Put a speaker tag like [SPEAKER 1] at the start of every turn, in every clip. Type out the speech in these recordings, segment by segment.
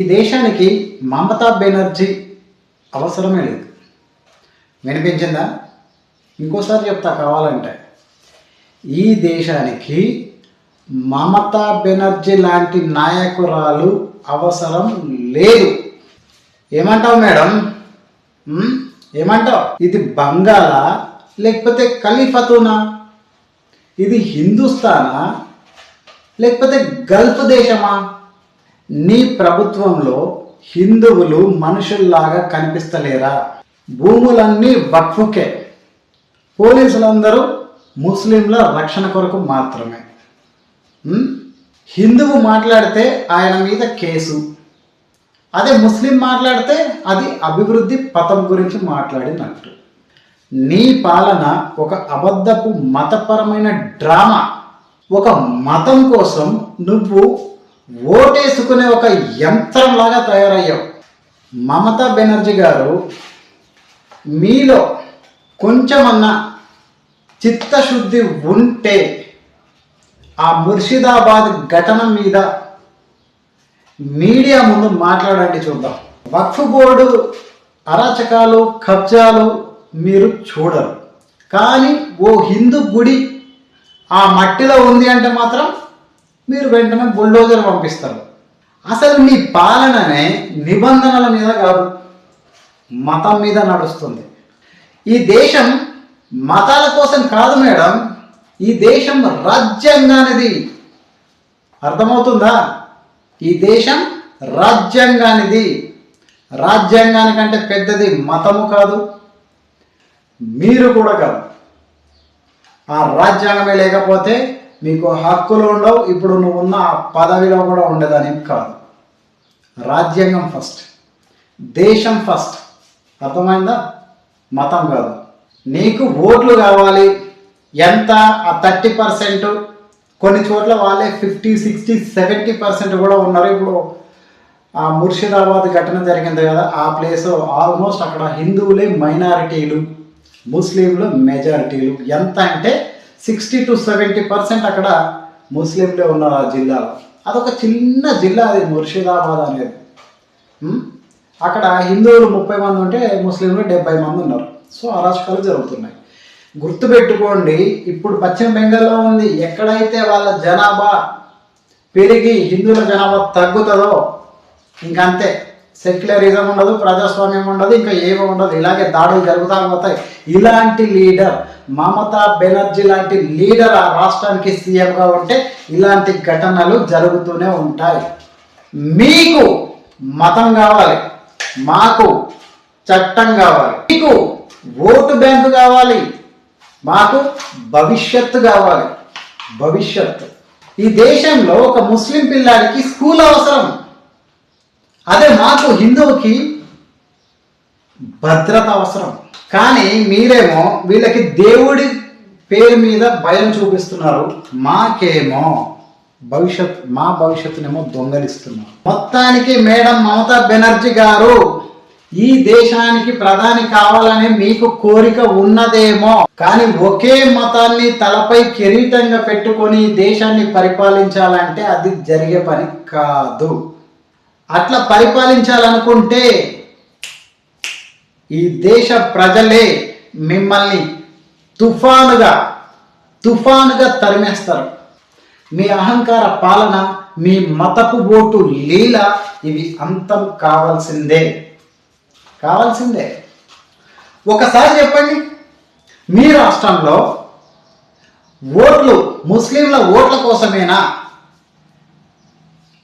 [SPEAKER 1] ఈ దేశానికి మమతా బెనర్జీ అవసరమే లేదు. వినిపించిందా? ఇంకోసారి చెప్తా కావాలంటే. ఈ దేశానికి మమతా బెనర్జీ లాంటి నాయకురాలు అవసరం లేదు. ఏమంటావు మేడం? ఏమంటావు? ఇది బంగాళా లేకపోతే ఖలీఫతునా? ఇది హిందుస్థానా లేకపోతే గల్ఫ్ దేశమా? నీ ప్రభుత్వంలో హిందువులు మనుషుల్లాగా కనిపిస్తలేరా? భూములన్నీ వక్ఫుకే. పోలీసులందరూ ముస్లింల రక్షణ కొరకు మాత్రమే. హిందువు మాట్లాడితే ఆయన మీద కేసు. అదే ముస్లిం మాట్లాడితే అది అభివృద్ధి పథం గురించి మాట్లాడినట్టు. నీ పాలన ఒక అబద్ధపు మతపరమైన డ్రామా. ఒక మతం కోసం నువ్వు ఓటేసుకునే ఒక యంత్రంలాగా తయారయ్యావు. మమతా బెనర్జీ గారు మీలో కొంచెమన్నా చిత్తశుద్ధి ఉంటే ఆ ముర్షిదాబాద్ ఘటన మీద మీడియా ముందు మాట్లాడండి చూద్దాం. వక్ఫ్ బోర్డు అరాచకాలు కబ్జాలు మీరు చూడరు. కానీ ఓ హిందూ గుడి ఆ మట్టిలో ఉంది అంటే మాత్రం మీరు వెంటనే బుల్డోజర్ పంపిస్తారు. అసలు మీ పాలననే నిబంధనల మీద కాదు మతం మీద నడుస్తుంది. ఈ దేశం మతాల కోసం కాదు మేడం ఈ దేశం రాజ్యాంగానిది. అర్థమవుతుందా? ఈ దేశం రాజ్యాంగానిది. రాజ్యాంగానికంటే పెద్దది మతము కాదు మీరు కూడా కాదు. ఆ రాజ్యాంగమే లేకపోతే మీకు హక్కులు ఉండవు ఇప్పుడు నువ్వు ఉన్న ఆ పదవిలో కూడా ఉండదని కాదు. రాజ్యాంగం ఫస్ట్ దేశం ఫస్ట్ అర్థమైందా? మతం కాదు. నీకు ఓట్లు కావాలి. ఎంత? ఆ థర్టీ పర్సెంట్. కొన్ని చోట్ల వాళ్ళే ఫిఫ్టీ సిక్స్టీ సెవెంటీ పర్సెంట్ కూడా ఉన్నారు. ఇప్పుడు ఆ ముర్షిదాబాద్ ఘటన జరిగింది కదా ఆ ప్లేస్ ఆల్మోస్ట్ అక్కడ హిందువులే మైనారిటీలు ముస్లింలు మెజారిటీలు ఎంత అంటే సిక్స్టీ టు సెవెంటీ పర్సెంట్ అక్కడ ముస్లింలే ఉన్నారు ఆ జిల్లాలో. అదొక చిన్న జిల్లా అది ముర్షిదాబాద్ అనేది. అక్కడ హిందువులు ముప్పై మంది ఉంటే ముస్లింలు డెబ్బై మంది ఉన్నారు. సో అరాచకాలు జరుగుతున్నాయి. గుర్తుపెట్టుకోండి ఇప్పుడు పశ్చిమ బెంగాల్లో ఉంది. ఎక్కడైతే వాళ్ళ జనాభా పెరిగి హిందువుల జనాభా తగ్గుతుందో ఇంకంతే. సెక్యులరిజం ఉండదు ప్రజాస్వామ్యం ఉండదు ఇంకా ఏమీ ఉండదు. ఇలాగే దాడులు జరుగుతూ పోతాయి. ఇలాంటి లీడర్ మమతా బెనర్జీ లాంటి లీడర్ ఆ రాష్ట్రానికి సీఎంగా ఉంటే ఇలాంటి ఘటనలు జరుగుతూనే ఉంటాయి. మీకు మతం కావాలి మాకు చట్టం కావాలి మీకు ఓటు బ్యాంకు కావాలి మాకు భవిష్యత్తు కావాలి. భవిష్యత్తు. ఈ దేశంలో ఒక ముస్లిం పిల్లాడికి స్కూల్ అవసరం. అదే మాకు హిందువుకి భద్రత అవసరం. కానీ మీరేమో వీళ్ళకి దేవుడి పేరు మీద భయం చూపిస్తున్నారు. మాకేమో భవిష్యత్ మా భవిష్యత్తునేమో దొంగలిస్తున్నారు. మొత్తానికి మేడం మమతా బెనర్జీ గారు ఈ దేశానికి ప్రధాని కావాలని మీకు కోరిక ఉన్నదేమో కానీ ఒకే మతాన్ని తలపై కిరీటంగా పెట్టుకొని దేశాన్ని పరిపాలించాలంటే అది జరిగే పని కాదు. అట్లా పరిపాలించాలనుకుంటే ఈ దేశ ప్రజలే మిమ్మల్ని తుఫానుగా తుఫానుగా తరిమేస్తారు. మీ అహంకార పాలన మీ మతపు ఓటు లీల ఇవి అంతం కావాల్సిందే. కావాల్సిందే. ఒకసారి చెప్పండి మీ రాష్ట్రంలో ఓట్లు ముస్లింల ఓట్ల కోసమేనా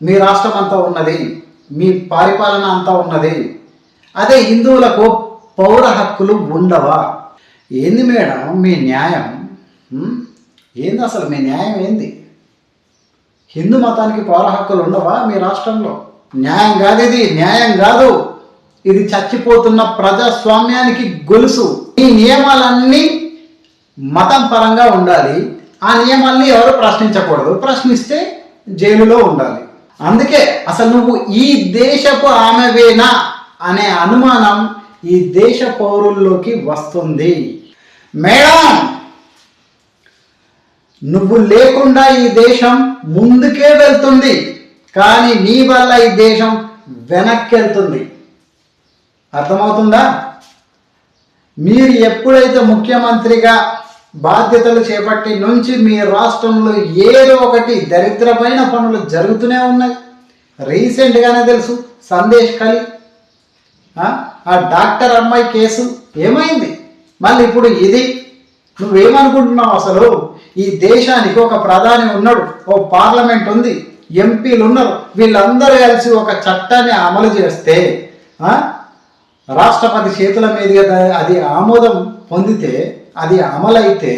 [SPEAKER 1] మీ రాష్ట్రం అంతా ఉన్నది? మీ పరిపాలన అంతా ఉన్నది. అదే హిందువులకు పౌర హక్కులు ఉండవా? ఏంది మేడం మీ న్యాయం? ఏంది అసలు మీ న్యాయం ఏంది? హిందూ మతానికి పౌర హక్కులు ఉండవా మీ రాష్ట్రంలో? న్యాయం కాదు ఇది న్యాయం కాదు. ఇది చచ్చిపోతున్న ప్రజాస్వామ్యానికి గొలుసు. ఈ నియమాలన్నీ మతం పరంగా ఉండాలి. ఆ నియమాల్ని ఎవరు ప్రశ్నించకూడదు. ప్రశ్నిస్తే జైలులో ఉండాలి. అందుకే అసలు నువ్వు ఈ దేశపు ఆమెవేనా అనే అనుమానం ఈ దేశ పౌరుల్లోకి వస్తుంది. మేడం నువ్వు లేకుండా ఈ దేశం ముందుకే వెళ్తుంది కానీ నీ వల్ల ఈ దేశం వెనక్కి వెళ్తుంది అర్థమవుతుందా? మీరు ఎప్పుడైతే ముఖ్యమంత్రిగా బాధ్యతలు చేపట్టి నుంచి మీ రాష్ట్రంలో ఏదో ఒకటి దరిద్రమైన పనులు జరుగుతూనే ఉన్నాయి. రీసెంట్గానే తెలుసు సందేశ్ కలి ఆ డాక్టర్ అమ్మాయి కేసు ఏమైంది? మళ్ళీ ఇప్పుడు ఇది నువ్వేమనుకుంటున్నావు అసలు? ఈ దేశానికి ఒక ప్రధాని ఉన్నాడు ఓ పార్లమెంట్ ఉంది ఎంపీలు ఉన్నారు వీళ్ళందరూ కలిసి ఒక చట్టాన్ని అమలు చేస్తే రాష్ట్రపతి చేతుల మీదుగా అది ఆమోదం పొందితే అది అమలైతే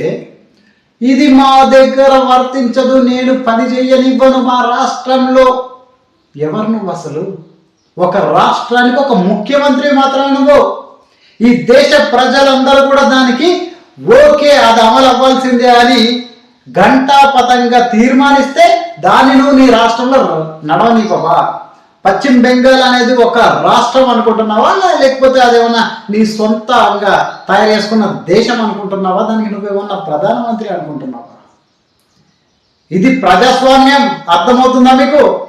[SPEAKER 1] ఇది మా దగ్గర వర్తించదు నేను పని చేయనివ్వను మా రాష్ట్రంలో. ఎవరు నువ్వు అసలు? ఒక రాష్ట్రానికి ఒక ముఖ్యమంత్రి మాత్రమే నువ్వు. ఈ దేశ ప్రజలందరూ కూడా దానికి ఓకే అది అమలు అవ్వాల్సిందే అని ఘంటాపథంగా తీర్మానిస్తే దాన్ని నువ్వు నీ రాష్ట్రంలో నడవనివ్వవా? పశ్చిమ బెంగాల్ అనేది ఒక రాష్ట్రం అనుకుంటున్నావా? లేకపోతే అదేమన్నా నీ సొంతంగా తయారు చేసుకున్న దేశం అనుకుంటున్నావా? దానికి నువ్వేమన్నా ప్రధానమంత్రి అనుకుంటున్నావా? ఇది ప్రజాస్వామ్యం. అర్థమవుతుందా మీకు?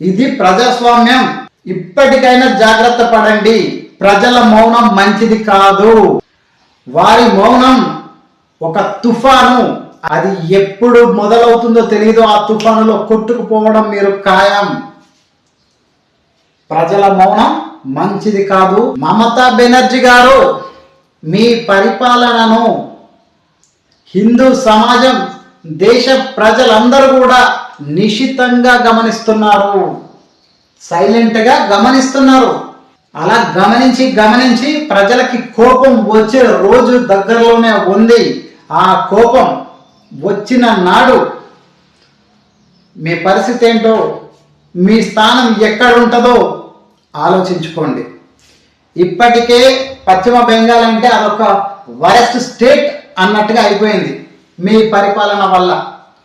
[SPEAKER 1] ఇది ప్రజాస్వామ్యం. ఇప్పటికైనా జాగ్రత్త పడండి. ప్రజల మౌనం మంచిది కాదు. వారి మౌనం ఒక తుఫాను. అది ఎప్పుడు మొదలవుతుందో తెలియదు ఆ తుఫానులో కొట్టుకుపోవడం మీరు ఖాయం. ప్రజల మౌనం మంచిది కాదు. మమతా బెనర్జీ గారు మీ పరిపాలనను హిందూ సమాజం దేశ ప్రజలందరూ కూడా నిశితంగా గమనిస్తున్నారు. సైలెంట్గా గమనిస్తున్నారు. అలా గమనించి గమనించి ప్రజలకి కోపం వచ్చే రోజు దగ్గరలోనే ఉంది. ఆ కోపం వచ్చిన నాడు మీ పరిస్థితి ఏంటో మీ స్థానం ఎక్కడ ఉంటుందో ఆలోచించుకోండి. ఇప్పటికే పశ్చిమ బెంగాల్ అంటే అదొక వరెస్ట్ స్టేట్ అన్నట్టుగా అయిపోయింది మీ పరిపాలన వల్ల.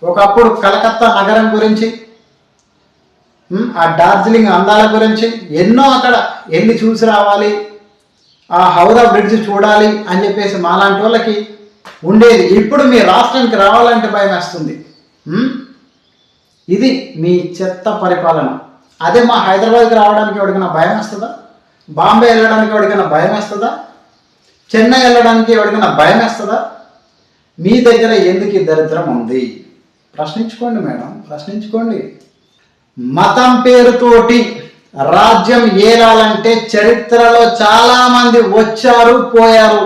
[SPEAKER 1] ఒకప్పుడు కలకత్తా నగరం గురించి ఆ డార్జిలింగ్ అందాల గురించి ఎన్నో అక్కడ వెళ్ళి చూసి రావాలి ఆ హౌరా బ్రిడ్జ్ చూడాలి అని చెప్పేసి మాలాంటి వాళ్ళకి ఉండేది. ఇప్పుడు మీ రాష్ట్రానికి రావాలంటే భయం వేస్తుంది. ఇది మీ చెత్త పరిపాలన. అదే మా హైదరాబాద్కి రావడానికి ఎవరికైనా భయం వేస్తుందా? బాంబే వెళ్ళడానికి ఎవరికైనా భయం వేస్తుందా? చెన్నై వెళ్ళడానికి ఎవరికైనా భయం వేస్తుందా? మీ దగ్గర ఎందుకు ఈ దరిద్రం ఉంది? ప్రశ్నించుకోండి మేడం ప్రశ్నించుకోండి. మతం పేరుతోటి రాజ్యం ఏలాలంటే చరిత్రలో చాలామంది వచ్చారు పోయారు.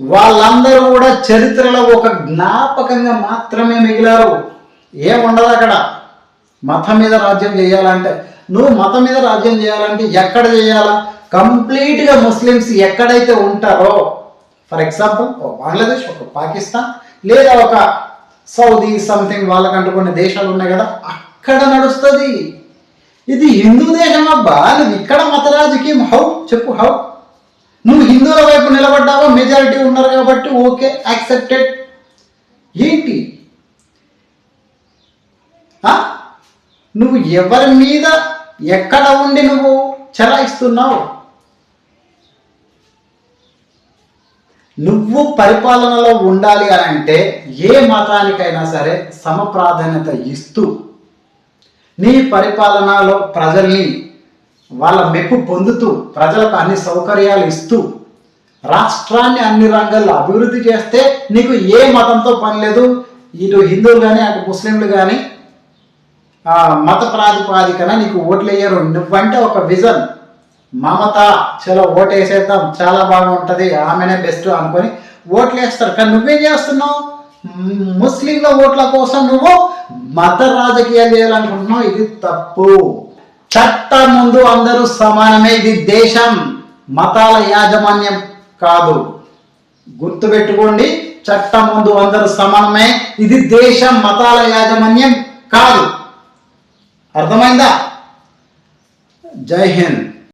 [SPEAKER 1] వాళ్ళందరూ కూడా చరిత్రలో ఒక జ్ఞాపకంగా మాత్రమే మిగిలారు. ఏముండదు అక్కడ? మతం మీద రాజ్యం చేయాలంటే. నువ్వు మతం మీద రాజ్యం చేయాలంటే ఎక్కడ చేయాలా? కంప్లీట్గా ముస్లిమ్స్ ఎక్కడైతే ఉంటారో ఫర్ ఎగ్జాంపుల్ ఒక బంగ్లాదేశ్ ఒక పాకిస్తాన్ లేదా ఒక సౌదీ సంథింగ్ వాళ్ళకంటూ కొన్ని దేశాలు ఉన్నాయి కదా అక్కడ నడుస్తుంది. ఇది హిందూ దేశం అబ్బా నువ్వు ఇక్కడ మత రాజకీయం హౌ? చెప్పు హౌ? నువ్వు హిందువుల వైపు నిలబడ్డావా? మెజారిటీ ఉన్నారు కాబట్టి ఓకే యాక్సెప్టెడ్ ఏంటి? నువ్వు ఎవరి మీద ఎక్కడ ఉండి నువ్వు చెలాయిస్తున్నావు? నువ్వు పరిపాలనలో ఉండాలి అని అంటే ఏ మతానికైనా సరే సమ ప్రాధాన్యత ఇస్తూ నీ పరిపాలనలో ప్రజల్ని వాళ్ళ మెప్పు పొందుతూ ప్రజలకు అన్ని సౌకర్యాలు ఇస్తూ రాష్ట్రాన్ని అన్ని రంగాల్లో అభివృద్ధి చేస్తే నీకు ఏ మతంతో పని లేదు. ఇటు హిందువులు కానీ అటు ముస్లింలు కానీ మత ప్రాతిపాదికన నీకు ఓట్లు వేయరు నువ్వంటే ఒక విజన్. మమత చలో ఓటు వేసేద్దాం చాలా బాగుంటుంది ఆమెనే బెస్ట్ అనుకొని ఓట్లు వేస్తారు కానీ నువ్వేం చేస్తున్నావు? ముస్లింల ఓట్ల కోసం నువ్వు మత రాజకీయాలు చేయాలనుకుంటున్నావు. ఇది తప్పు. చట్టం ముందు అందరూ సమానమే. ఇది దేశం మతాల యాజమాన్యం కాదు. గుర్తుపెట్టుకోండి చట్టం ముందు అందరూ సమానమే. ఇది దేశం మతాల యాజమాన్యం కాదు. అర్థమైందా? జై హింద్.